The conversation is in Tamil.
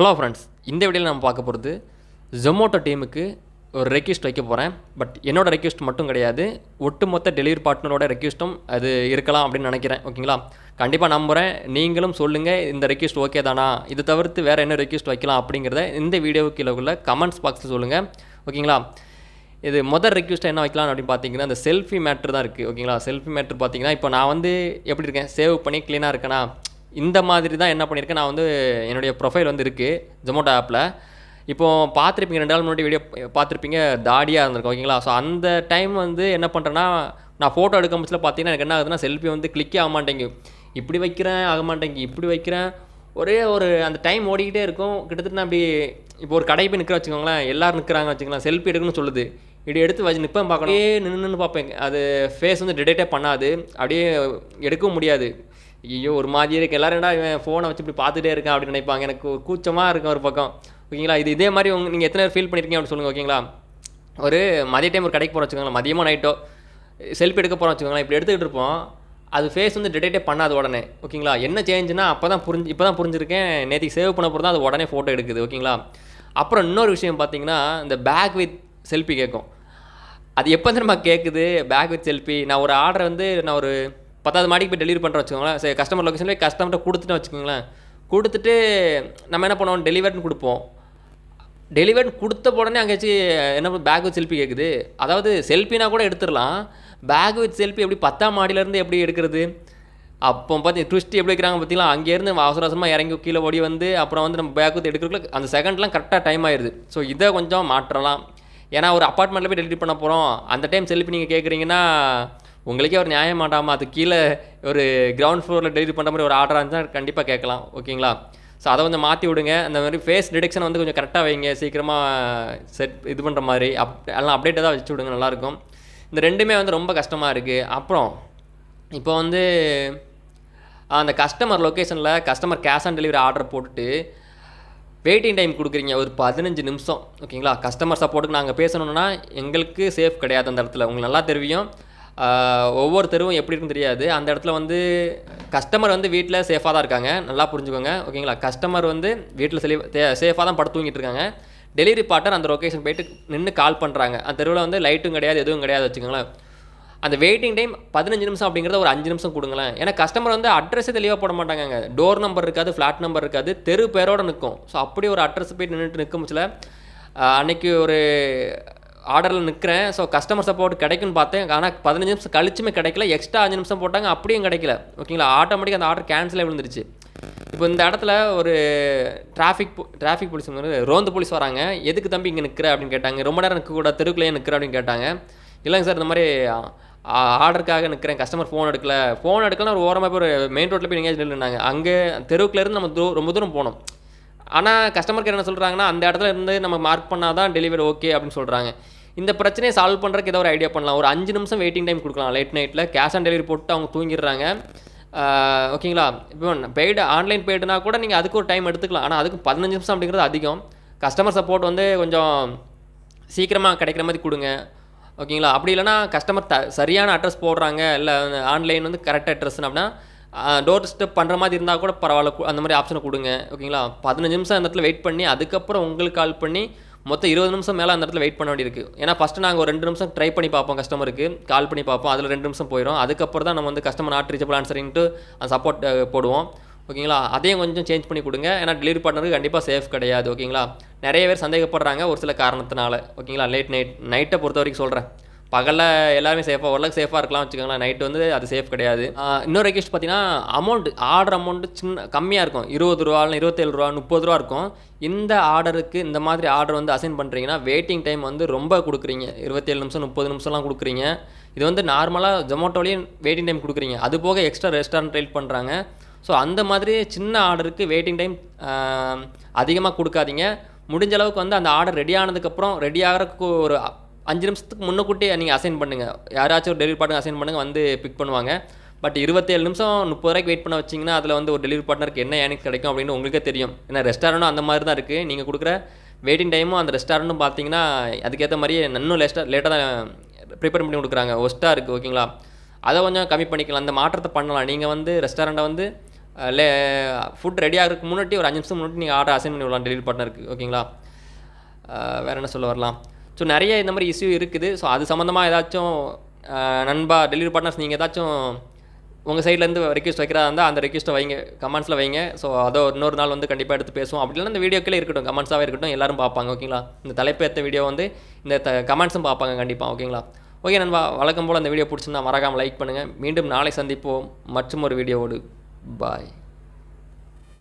ஹலோ ஃப்ரெண்ட்ஸ் இந்த வீடியோவில் நம்ம பார்க்க போகிறது ஜொமோட்டோ டீமுக்கு ஒரு ரெக்வஸ்ட் வைக்க போகிறேன் பட் என்னோடய ரெக்வெஸ்ட் மட்டும் கிடையாது. ஒட்டுமொத்த டெலிவரி பார்ட்னரோட ரெக்வெஸ்ட்டும் அது இருக்கலாம் அப்படின்னு நினைக்கிறேன். ஓகேங்களா கண்டிப்பாக நம்புகிறேன் நீங்களும் சொல்லுங்கள் இந்த ரெக்வஸ்ட் ஓகே தானா? இதை தவிர்த்து வேறு என்ன ரெக்வஸ்ட் வைக்கலாம் அப்படிங்கிறத இந்த வீடியோவுக்கு கீழே உள்ள கமெண்ட்ஸ் பாக்ஸில் சொல்லுங்கள் ஓகேங்களா இது முதல் ரெக்வெஸ்ட் என்ன வைக்கலாம் அப்படின்னு பார்த்தீங்கன்னா அந்த செல்ஃபி மேட்ரு தான் இருக்குது ஓகேங்களா செல்ஃபி மேட்ரு பார்த்தீங்கன்னா இப்போ நான் வந்து எப்படி இருக்கேன்? சேவ் பண்ணி க்ளீனாக இருக்கேனா? இந்த மாதிரி தான் என்ன பண்ணியிருக்கேன் நான் வந்து என்னுடைய ப்ரொஃபைல் வந்து இருக்குது ஜொமோட்டோ ஆப்பில் இப்போது பார்த்துருப்பீங்க ரெண்டு நாள் முன்னாடி வீடியோ பார்த்துருப்பீங்க தாடியாக இருந்திருக்கும் ஓகேங்களா ஸோ அந்த டைம் வந்து என்ன பண்ணுறேன்னா நான் ஃபோட்டோ எடுக்க முடிச்சில் பார்த்தீங்கன்னா எனக்கு என்ன ஆகுதுன்னா செல்ஃபி வந்து கிளிக்கே ஆக மாட்டேங்கு இப்படி வைக்கிறேன் ஆக மாட்டேங்கு இப்படி வைக்கிறேன். ஒரே ஒரு அந்த டைம் ஓடிக்கிட்டே இருக்கும். கிட்டத்தட்ட நான் அப்படி இப்போ ஒரு கடை போய் நிற்கிற வச்சுக்கோங்களேன் எல்லோரும் நிற்கிறாங்க வச்சுக்கலாம் செல்ஃபி எடுக்கணும்னு சொல்லுது. இப்படி எடுத்து வச்சு நிற்பேன் பார்க்கணும். அப்படியே நின்று பார்ப்பேன் அது ஃபேஸ் வந்து டிடெக்டே பண்ணாது. அப்படியே எடுக்கவும் முடியாது. ஐயோ ஒரு மாதிரி இருக்கு. எல்லாரும் என்ன இவன் ஃபோனை வச்சு இப்படி பார்த்துட்டே இருக்கேன் அப்படின்னு நினைப்பாங்க. எனக்கு கூச்சமாக இருக்கும் ஒரு பக்கம். ஓகேங்களா இது இதே மாதிரி உங்க நீங்கள் எத்தனை பேர் ஃபீல் பண்ணியிருக்கீங்க அப்படின்னு சொல்லுங்கள் ஓகேங்களா ஒரு மதிய டைம் ஒரு கடைக்கு போகிறோம் வச்சுக்கோங்களேன். மதியமோ நைட்டோ செல்ஃபி எடுக்க போகிறோம் வச்சுக்கோங்களேன். இப்படி எடுத்துக்கிட்டு இருப்போம். அது ஃபேஸ் வந்து டிடெக்டே பண்ணாது உடனே. ஓகேங்களா என்ன சேஞ்சுனா அப்போ தான் புரிஞ்சு இப்போ தான் புரிஞ்சிருக்கேன். நேற்றுக்கு சேவ் பண்ண போகிறதா அது உடனே ஃபோட்டோ எடுக்குது. ஓகேங்களா அப்புறம் இன்னொரு விஷயம் பார்த்தீங்கன்னா இந்த பேக் வித் செல்ஃபி கேட்கும் அது எப்போ நம்ம கேட்குது பேக் வித் செல்ஃபி நான் ஒரு ஆர்டர் வந்து நான் ஒரு பத்தாவது மாடிக்கு போய் டெலிவரி பண்ணுற வச்சுக்கோங்களேன். சரி கஸ்டமர் லொக்கேஷன் போய் கஸ்டமர்கிட்ட கொடுத்துட்டு வச்சுக்கோங்களேன். கொடுத்துட்டு நம்ம என்ன பண்ணுவோம்? டெலிவர்னு கொடுப்போம். டெலிவரி கொடுத்த உடனே அங்கேயாச்சும் என்ன பேக் வித் செல்ஃபி கேட்குது அதாவது செல்ஃபினா கூட எடுத்துடலாம். பேக் வித் செல்ஃபி எப்படி பத்தாம் மாடியிலேருந்து எப்படி எடுக்கிறது? அப்போ பார்த்து ட்விஸ்ட் எப்படி வைக்கிறாங்க பார்த்தீங்களா அங்கேருந்து அவசர அவசரமாக இறங்கி கீழே ஓடி வந்து அப்புறம் வந்து நம்ம பேக் வித் எடுக்கிறதுக்குள்ள அந்த செகண்ட்லாம் கரெக்டாக டைம் ஆயிடுது ஸோ இதை கொஞ்சம் மாற்றலாம். ஏன்னா ஒரு அப்பார்ட்மெண்ட்டில் போய் டெலிவரி பண்ண போகிறோம் அந்த டைம் செல்ஃபி நீங்கள் கேட்குறீங்கன்னா உங்களுக்கே ஒரு நியாயம் மாட்டாமல் அது கீழே ஒரு கிரவுண்ட் ஃப்ளோரில் டெலிவரி பண்ணுற மாதிரி ஒரு ஆர்டராக இருந்தால் கண்டிப்பாக கேட்கலாம் ஓகேங்களா ஸோ அதை கொஞ்சம் மாற்றி விடுங்க. அந்த மாதிரி ஃபேஸ் டிடெக்ஷன் வந்து கொஞ்சம் கரெக்டாக வைங்க. சீக்கிரமாக செட் இது பண்ணுற மாதிரி. அப் எல்லாம் அப்டேட்டாக தான் வச்சு விடுங்க நல்லாயிருக்கும். இந்த ரெண்டுமே வந்து ரொம்ப கஷ்டமாக இருக்குது அப்புறம் இப்போ வந்து அந்த கஸ்டமர் லொக்கேஷனில் customer cash on delivery order போட்டுட்டு வெயிட்டிங் டைம் கொடுக்குறீங்க. ஒரு பதினஞ்சு நிமிஷம் ஓகேங்களா கஸ்டமர் சப்போர்ட்டுக்கு நாங்கள் பேசணுன்னா எங்களுக்கு சேஃப் கிடையாது அந்த இடத்துல. உங்களுக்கு நல்லா தெரியும். ஒவ்வொரு தெருவும் எப்படி இருக்குன்னு தெரியாது. அந்த இடத்துல வந்து கஸ்டமர் வந்து வீட்டில் சேஃபாக தான் இருக்காங்க. நல்லா புரிஞ்சுக்கோங்க. ஓகேங்களா? கஸ்டமர் வந்து வீட்டில் செலி சேஃபாக தான் படுத்து தூங்கிட்டு இருக்காங்க. டெலிவரி பார்ட்னர் அந்த லொக்கேஷன் போயிட்டு நின்று கால் பண்ணுறாங்க அந்த தெருவில் வந்து லைட்டும் கிடையாது எதுவும் கிடையாது வச்சுக்கோங்களேன். அந்த வெயிட்டிங் டைம் பதினஞ்சு நிமிஷம் அப்படிங்கிறத ஒரு அஞ்சு நிமிஷம் கொடுங்களேன். ஏன்னா கஸ்டமர் வந்து அட்ரஸே தெளிவாக போட மாட்டாங்க டோர் நம்பர் இருக்காது ஃப்ளாட் நம்பர் இருக்காது தெரு பேரோடு நிற்கும் ஸோ அப்படி ஒரு அட்ரஸ் போய் நின்றுட்டு நிற்கும் சில அன்னைக்கு ஒரு ஆர்டரில் நிற்கிறேன் ஸோ கஸ்டமர் சப்போர்ட் கிடைக்கும்னு பார்த்தேன். ஆனால் பதினஞ்சு நிமிஷம் கழிச்சுமே கிடைக்கல. எக்ஸ்ட்ரா அஞ்சு நிமிஷம் போட்டாங்க. அப்படியும் கிடைக்கல. ஓகேங்களா ஆட்டோமேட்டிக்காக அந்த ஆர்டர் கேன்சலே விழுந்துருச்சு. இப்போ இந்த இடத்துல ஒரு டிராஃபிக் டிராஃபிக் போலீஸ் வந்து ரோந்து போலீஸ் வராங்க. எதுக்கு தம்பி இங்கே நிற்கிற அப்படின்னு கேட்டாங்க. ரொம்ப நேரம் நிற்க கூட தெருக்குள்ளேயே நிற்கிற அப்படின்னு கேட்டாங்க. இல்லைங்க சார் இந்த மாதிரி ஆர்டருக்காக நிற்கிறேன் கஸ்டமர் ஃபோன் எடுக்கல. ஃபோன் எடுக்கலாம் ஒரு ஓரமாக போய் ஒரு மெயின் ரோட்டில் போய் எங்கேயாச்சும் நின்றுனாங்க அங்கே தெருவுக்குலேருந்து நம்ம தூ ரொம்ப தூரம் போனோம். ஆனால் கஸ்டமருக்கு என்ன சொல்கிறாங்கன்னா அந்த இடத்துல இருந்து நம்ம மார்க் பண்ணால் தான் டெலிவரி ஓகே அப்படின்னு சொல்கிறாங்க இந்த பிரச்சனையை சால்வ் பண்ணுறதுக்கு ஏதோ ஒரு ஐடியா பண்ணலாம். ஒரு அஞ்சு நிமிஷம் வெயிட்டிங் டைம் கொடுக்கலாம். லேட் நைட்டில் கேஷ் ஆன் டெலிவரி போட்டு அவங்க தூங்கிடுறாங்க. ஓகேங்களா இப்போ பெய்டு ஆன்லைன் பெய்டுனா கூட நீங்கள் அதுக்கு ஒரு டைம் எடுத்துக்கலாம். ஆனால் அதுக்கு பதினஞ்சு நிமிஷம் அப்படிங்கிறது அதிகம். கஸ்டமர் சப்போர்ட் வந்து கொஞ்சம் சீக்கிரமாக கிடைக்கிற மாதிரி கொடுங்க. ஓகேங்களா அப்படி இல்லைனா கஸ்டமர் த சரியான அட்ரஸ் போடுறாங்க. இல்லை ஆன்லைன் வந்து கரெக்ட் அட்ரஸ்னு அப்படின்னா டோர் ஸ்டெப் பண்ணுற மாதிரி இருந்தால் கூட பரவாயில்ல கு- அந்த மாதிரி ஆப்ஷனை கொடுங்க ஓகேங்களா? பதினஞ்சு நிமிஷம் அந்த இடத்துல வெயிட் பண்ணி அதுக்கப்புறம் உங்களுக்கு கால் பண்ணி மொத்தம் இருபது நிமிஷம் மேலே அந்த இடத்துல வெயிட் பண்ண வேண்டியிருக்கு. ஏன்னா ஃபஸ்ட்டு நாங்கள் ஒரு ரெண்டு நிமிஷம் ட்ரை பண்ணி பார்ப்போம் கஸ்டமருக்கு கால் பண்ணி பார்ப்போம் அதில் ரெண்டு நிமிஷம் போயிடும் அதுக்கப்புறம் தான் நம்ம வந்து கஸ்டமர் நாட் ரீச்சபிள் ஆன்சரிங்ட்டு அந்த சப்போர்ட் போடுவோம். ஓகேங்களா? அதையும் கொஞ்சம் சேஞ்ச் பண்ணி கொடுங்க. ஏன்னா டெலிவரி பார்ட்னருக்கு கண்டிப்பாக சேஃப் கிடையாது ஓகேங்களா? நிறைய பேர் சந்தேகப்படுறாங்க ஒரு சில காரணத்தினால. ஓகேங்களா? லேட் நைட் நைட்டை பொறுத்த வரைக்கும் சொல்கிறேன் பகலில் எல்லாருமே சேஃபாக ஓரளவுக்கு சேஃபாக இருக்கலாம் வச்சுக்கோங்களேன். நைட்டு வந்து அது சேஃப் கிடையாது. இன்னொரு ரெக்வெஸ்ட் பார்த்தீங்கன்னா அமௌண்ட் ஆர்டர் அமௌண்ட்டு சின்ன கம்மியாக இருக்கும். இருபது ரூபா இருபத்தேழு ரூபா முப்பது ரூபா இருக்கும். இந்த ஆர்டருக்கு இந்த மாதிரி ஆர்டர் வந்து அசைன் பண்ணுறீங்கன்னா வெயிட்டிங் டைம் வந்து ரொம்ப கொடுக்குறீங்க. இருபத்தேழு நிமிஷம் முப்பது நிமிஷம்லாம் கொடுக்குறீங்க. இது வந்து நார்மலாக ஜொமேட்டோலேயும் வெயிட்டிங் டைம் கொடுக்குறீங்க. அது போக எக்ஸ்ட்ரா ரெஸ்டாரண்ட் ரைட் பண்ணுறாங்க ஸோ அந்த மாதிரி சின்ன ஆர்டருக்கு வெயிட்டிங் டைம் அதிகமாக கொடுக்காதீங்க. முடிஞ்ச அளவுக்கு வந்து அந்த ஆர்டர் ரெடி ஆனதுக்கப்புறம் ரெடி ஆகிறதுக்கு ஒரு அஞ்சு நிமிஷத்துக்கு முன்னக்கூட்டியே நீங்கள் அசைன் பண்ணுங்கள் யாராச்சும் ஒரு டெலிவரி பார்ட்னர் அசைன் பண்ணுங்கள் வந்து பிக் பண்ணுவாங்க. பட் இருபத்தேழு நிமிஷம் முப்பது ரூபாய்க்கு வெயிட் பண்ண வச்சிங்கன்னா அதில் வந்து ஒரு டெலிவரி பார்ட்னருக்கு என்ன எனக்கு கிடைக்கும் அப்படின்னு உங்களுக்கே தெரியும். ஏன்னா ரெஸ்டாரண்ட்டும் அந்த மாதிரி தான் இருக்குது நீங்கள் கொடுக்குற வெயிட்டிங் டைமும் அந்த ரெஸ்டாரண்ட்டும் பார்த்தீங்கன்னா அதுக்கேற்ற மாதிரியே இன்னும் லேஸ்ட்டாக லேட்டாக தான் ப்ரிப்பேர் பண்ணி கொடுக்குறாங்க. ஒஸ்ட்டாக இருக்குது ஓகேங்களா அதை கொஞ்சம் கம்மி பண்ணிக்கலாம். அந்த மாற்றத்தை பண்ணலாம். நீங்கள் வந்து ரெஸ்டாரண்ட்டை வந்து லே ஃபுட் ரெடி ஆகிறதுக்கு முன்னாடி ஒரு அஞ்சு நிமிஷம் முன்னாடி நீங்கள் ஆர்டர் அசைன் பண்ணி விடலாம் டெலிவரி பார்ட்னருக்கு ஓகேங்களா வேறு என்ன சொல்ல வரலாம்? ஸோ நிறைய இந்த மாதிரி இஷ்யூ இருக்குது. ஸோ அது சம்மந்தமாக ஏதாச்சும் நண்பா டெலிவரி பார்ட்னர்ஸ் நீங்கள் ஏதாச்சும் உங்கள் சைட்லேருந்து ரெக்வஸ்ட் வைக்கிறதா இருந்தால் அந்த ரெக்வஸ்ட்டை வைங்க. கமெண்ட்ஸில் வைங்க. ஸோ அதோ இன்னொரு நாள் வந்து கண்டிப்பாக எடுத்து பேசுவோம். அப்படி இல்லை இந்த வீடியோக்கில் இருக்கட்டும். கமெண்ட்ஸாகவே இருக்கட்டும். எல்லாரும் பார்ப்பாங்க ஓகேங்களா இந்த தலைப்பு வீடியோ வந்து இந்த த கமெண்ட்ஸும் பார்ப்பாங்க கண்டிப்பாக ஓகேங்களா ஓகே நண்பா வழக்கம் போல் அந்த வீடியோ பிடிச்சிருந்தா மறக்காமல் லைக் பண்ணுங்கள் மீண்டும் நாளை சந்திப்போம். மற்றும் ஒரு வீடியோவோடு பாய்